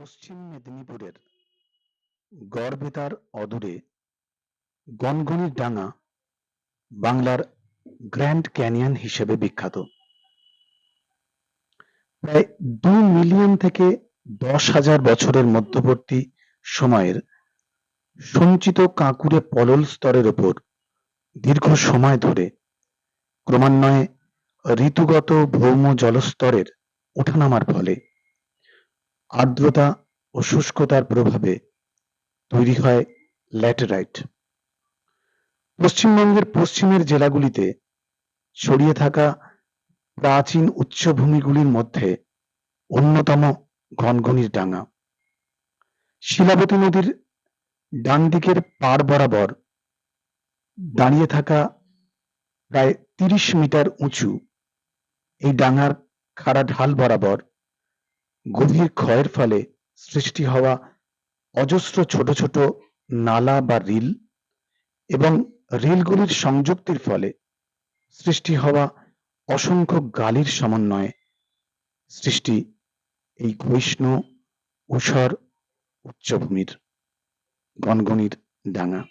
পশ্চিম মেদিনীপুরের গড়বেতার অদূরে গনগনির ডাঙা বাংলার গ্র্যান্ড ক্যানিয়ন হিসেবে বিখ্যাত। প্রায় দু মিলিয়ন থেকে দশ হাজার বছরের মধ্যবর্তী সময়ের সঞ্চিত কাঁকুড়ে পলল স্তরের ওপর দীর্ঘ সময় ধরে ক্রমান্বয়ে ঋতুগত ভৌম জলস্তরের ওঠানামার ফলে আর্দ্রতা ও শুষ্কতার প্রভাবে তৈরি হয় ল্যাটেরাইট। পশ্চিমবঙ্গের পশ্চিমের জেলাগুলিতে ছড়িয়ে থাকা প্রাচীন উচ্চভূমিগুলির মধ্যে অন্যতম ঘনঘনির ডাঙা শিলাবতী নদীর ডান দিকের পাড় বরাবর দাঁড়িয়ে থাকা প্রায় তিরিশ মিটার উঁচু এই ডাঙার খাড়া ঢাল বরাবর গভীর ক্ষয়ের ফলে সৃষ্টি হওয়া অজস্র ছোট ছোট নালা বা রিল এবং রিলগুলির সংযুক্তির ফলে সৃষ্টি হওয়া অসংখ্য গালির সমন্বয়ে সৃষ্টি এই ক্ষয়িষ্ণু ঊষর উচ্চভূমির গনগনির ডাঙা।